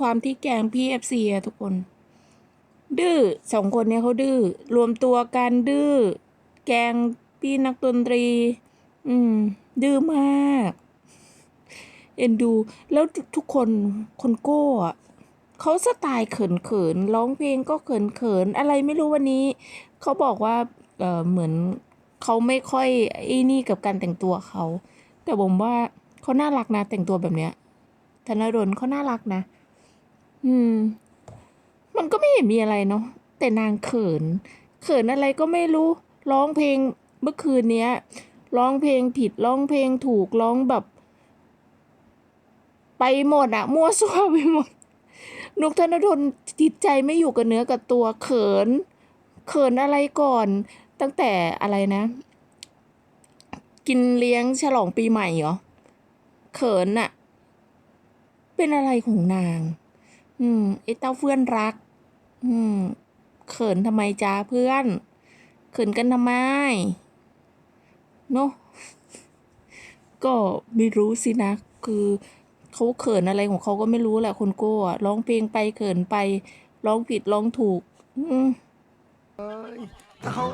ความที่แกงพี่เอฟซีอะทุกคน ดื้อสองคนเนี้ยเขาดื้อรวมตัวกันดื้อแกงพี่นักดนตรี อืม ดื้อมาก เอ็นดู แล้วทุกคนคนโก้อะเขาสไตล์เขินเขินร้องเพลงก็เขินเขินอะไรไม่รู้วันนี้ เขาบอกว่า เออเหมือนเขาไม่ค่อยไอ้นี่กับการแต่งตัวเขา แต่ผมว่าเขาน่ารักนะแต่งตัวแบบเนี้ยธนดลเขาน่ารักนะ อืม มันก็ไม่เห็นมีอะไรเนาะแต่นางเขิน เขินอะไรก็ไม่รู้ ร้องเพลงเมื่อคืนเนี้ย ร้องเพลงผิดร้องเพลงถูกร้องแบบ ไปหมดอะมั่วซั่วไปหมดนุกธนดลจิตใจไม่อยู่กับเนื้อกับตัวเขิน เขินอะไรก่อน ตั้งแต่อะไรนะ กินเลี้ยงฉลองปีใหม่เหรอ เขินอะเป็นอะไรของนาง อืมไอ้เต้าเพื่อนรัก อืม เขินทำไมจ้าเพื่อน เขินกันทำไมเนอะก็ไม่รู้สินะ คือเขาเขินอะไรของเขาก็ไม่รู้แหละคนโก้ร้องเพลงไปเขินไป ร้องผิดร้องถูก อืมถ้าเขา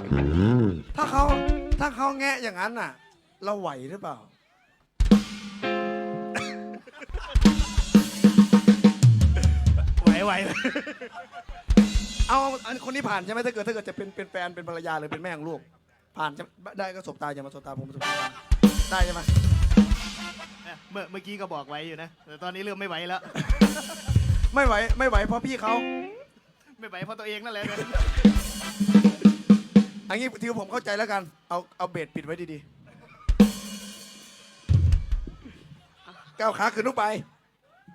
ถ้าเขาถ้าเขาแงะอย่างนั้นน่ะ เราไหวหรือเปล่า ไหวไหว เอาอันคนนี้ผ่านใช่ไหมถ้าเกิดถ้าเกิดจะเป็นเป็นแฟนเป็นภรรยาหรือเป็นแม่ของลูก ผ่านใช่ไหมได้ก็สบตาอย่ามาสบตาผมสบตาได้ใช่ไหมเนี่ยเมื่อเมื่อกี้ก็บอกไว้อยู่นะ แต่ตอนนี้เริ่มไม่ไหวแล้ว ไม่ไหวไม่ไหวเพราะพี่เขาไม่ไหวเพราะตัวเองนั่นแหละอันนี้ที่ผมเข้าใจแล้วกัน เอาเอาเบรดปิดไว้ดีๆก้าวขาขึ้นลูกไป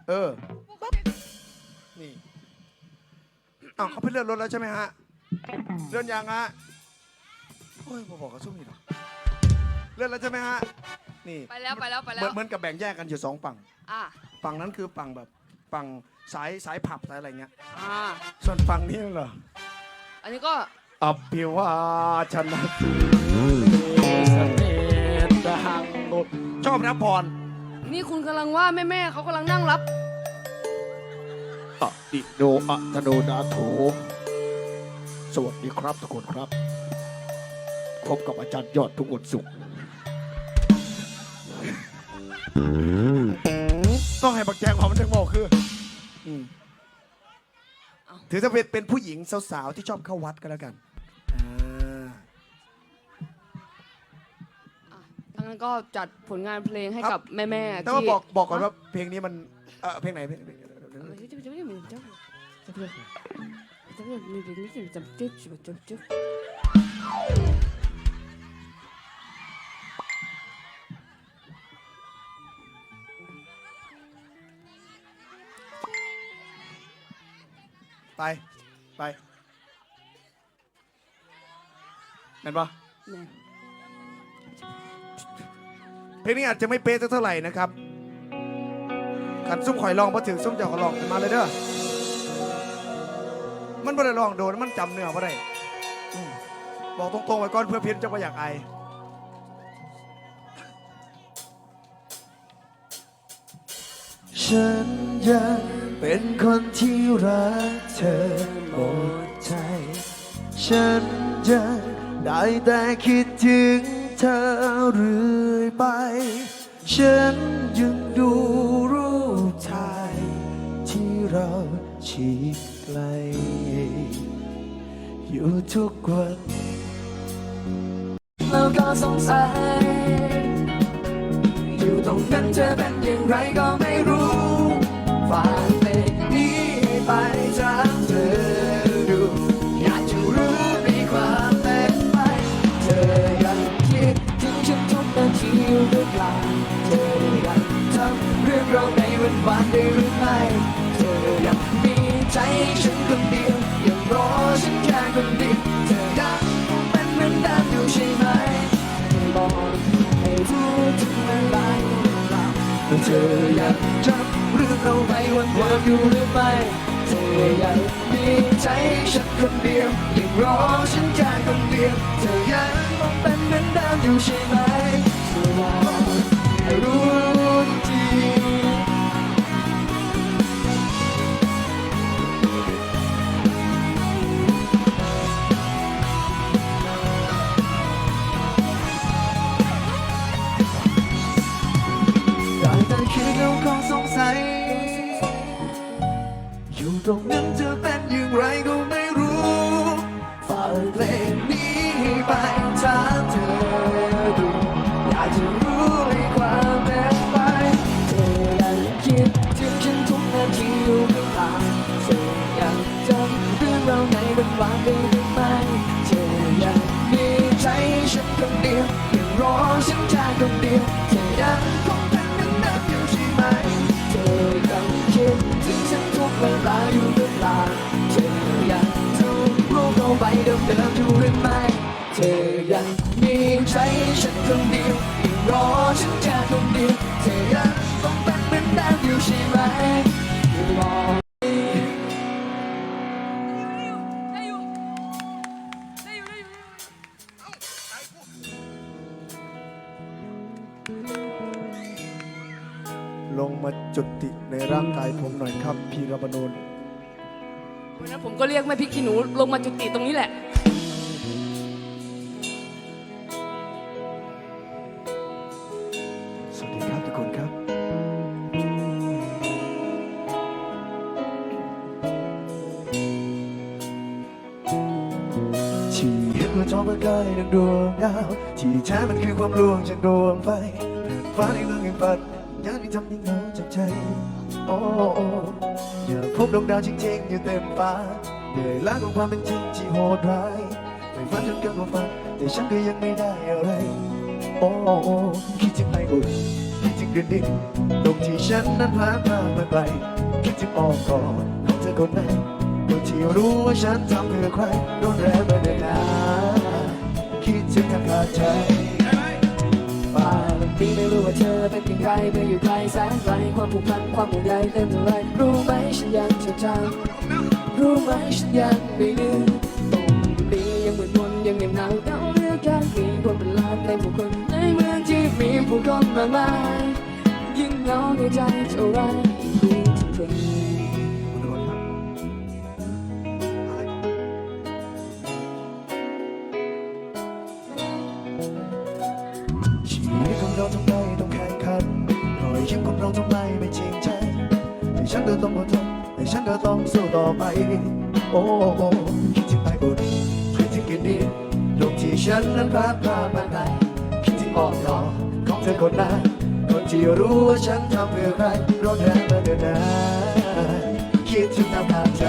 เออปั๊บ นี่อ้าวเขาไปเลื่อนรถแล้วใช่ไหมฮะ เลื่อนยังฮะโอ้ยผมบอกกับซุ้มนี่หรอกเลื่อนแล้วใช่ไหมฮะ นี่ไปแล้วไปแล้วไปเหแล้มือวนเหมือนกับแบ่งแยกกันอยู่สองฝั่ง อ่าฝั่งนั้นคือฝั่งแบบฝั่งสายสายผับสายอะไรเงี้ย อ่าส่วนฝั่งนี้เหรอ อันนี้ก็อภิวาชนะสเนตหังโลดชอบรับพรนี่คุณกำลังว่าแม่แม่ๆเขากำลังนั่งรับ อะดิโนอะตโนนาโถสวัสดีครับทุกคนครับ พบกับอาจารย์ยอดทุกวันศุกร์ต้องให้บักแจงความมันถึงบอกคืออืมเอ้าถือจะเป็นเป็นผู้หญิงสาวๆที่ชอบเข้าวัดก็แล้วกันอ่าอะทั้งนั้นก็จัดผลงานเพลงให้ครักับบแม่แม่ๆแต่ว่าที่บอกบอกก่อนว่าเพลงนี้มันเออเพลงไหนเพลงเพลงเออจะ จะไม่เหมือนเจ้าจะเพื่อนจะเพื่อนมีเพลงนี้จะจำจิ๊บจิ๊บจิ๊บจิ๊บไป ไปแม่นปะแม่เพลงนี้อาจจะไม่เป๊ะสักเท่าไหร่นะครับขันซุ่มข่อยลองพอถึงซุ่มเจ้าก็ลองมาเลยเด้อ มันไม่ได้ลองโดนมันจำเนื้อไม่ได้อืมบอกตรงๆไว้ก่อนเพื่อเพี้ยนจะไม่อยากไอายฉันยังเป็นคนที่รักเธอหมดใจ ฉันยังได้แต่คิดถึงเธอเรื่อยไป ฉันยังดูรูปถ่ายที่เรา ฉีกไกล อยู่ทุกวันแล้วก็สงสัย อยู่ตรงนั้นเธอเป็นอย่างไรก็ไม่รู้ฝากเพลงนี้ไปจากเธอดู อยากจะรู้มีความเป็นไป เธอยังคิดถึงฉันทุกนาทีหรือเปล่าเธอยังทำเรื่องเราในวันวานได้ เธอยากจำเรื่องเราในวันวานอยู่หรือไม่เธอยังมีใจฉันคนเดียวยังรอฉันแค่คนเดียวเธอยังมองเป็นเหมือนเดิมอยู่ใช่ไหมเธอบอกให้รู้ ได้หรือไม่เธอยังมีใจฉันคนเดียวยังรอฉันแค่คนเดียวเธอยังคงเป็นเหมือนเดิมอยู่ใช่ไหมเธอยังคิดถึงฉันทุกเวลาอยู่หรือเปล่าเธอยังทุกรูปเอาไว้เดิมๆอยู่หรือไม่เธอยังมีใจฉันคนเดียวยังรอฉันแค่คนเดียวเธอยัง มาจุติในร่างกายผมหน่อยครับ พีรบนูนวันนั้นผมก็เรียกแม่พริกขี้หนูลงมาจุติตรงนี้แหละ สวัสดีครับทุกคนครับ ที่เห็นว่าท้องมันกลายดังดวงดาว ที่แท้มันคือความลวงจากดวงไฟฟ้าในเมืองแห่งฝัน ยังมีทำให้เงาจับใจ โอ้โอ้อยากพบดวงดาวจริงๆอยู่เต็มฟ้าเหนื่อยล้าของความเป็นจริงที่โหดร้ายไม่ฝันจนเกินควาฝันแต่ฉันก็ยังไม่ได้อะไร โอ้โอ้คิดถึงไออุ่นคิดถึงเดือนดินตรงที่ฉันนั้นผ่านมาเมื่อไกลคิดถึงอ้อมกอดของเธอคนนั้นคนที่รู้ว่าฉันทำเพื่อใครโดนแรงมาเดินหนคิดถึงทางขาดใจป่า นี้ไม่รู้ว่าเธอเป็นอย่างไรเมื่ออยู่ไกลแสนไกลความผูกพันความห่วงใยเต็มเท่าไรรู้ไหมฉันยังจดจำรู้ไหมฉันยังไม่ลืมตรงนี้ยังเหมือนวนยังเหน็บหนาวเดาเรื่องการมีคนเป็นล้านในผู้คนในเมืองที่มีผู้คนมากมายยิ่งเหงาในใจเท่าไรยิ่งถึง สู้ต่อไป โอ้คิดถึงไอ้บุญคิดถึงกินดีดวงที่ฉันนั้นพลาพาดมาไหนคิดถึงอ้อมกอกของเธอคนนั้นคนที่รู้ว่าฉันทำเพื่อใครร้อนแรงมาเดินหนาคิดถึงน้ำตาใจ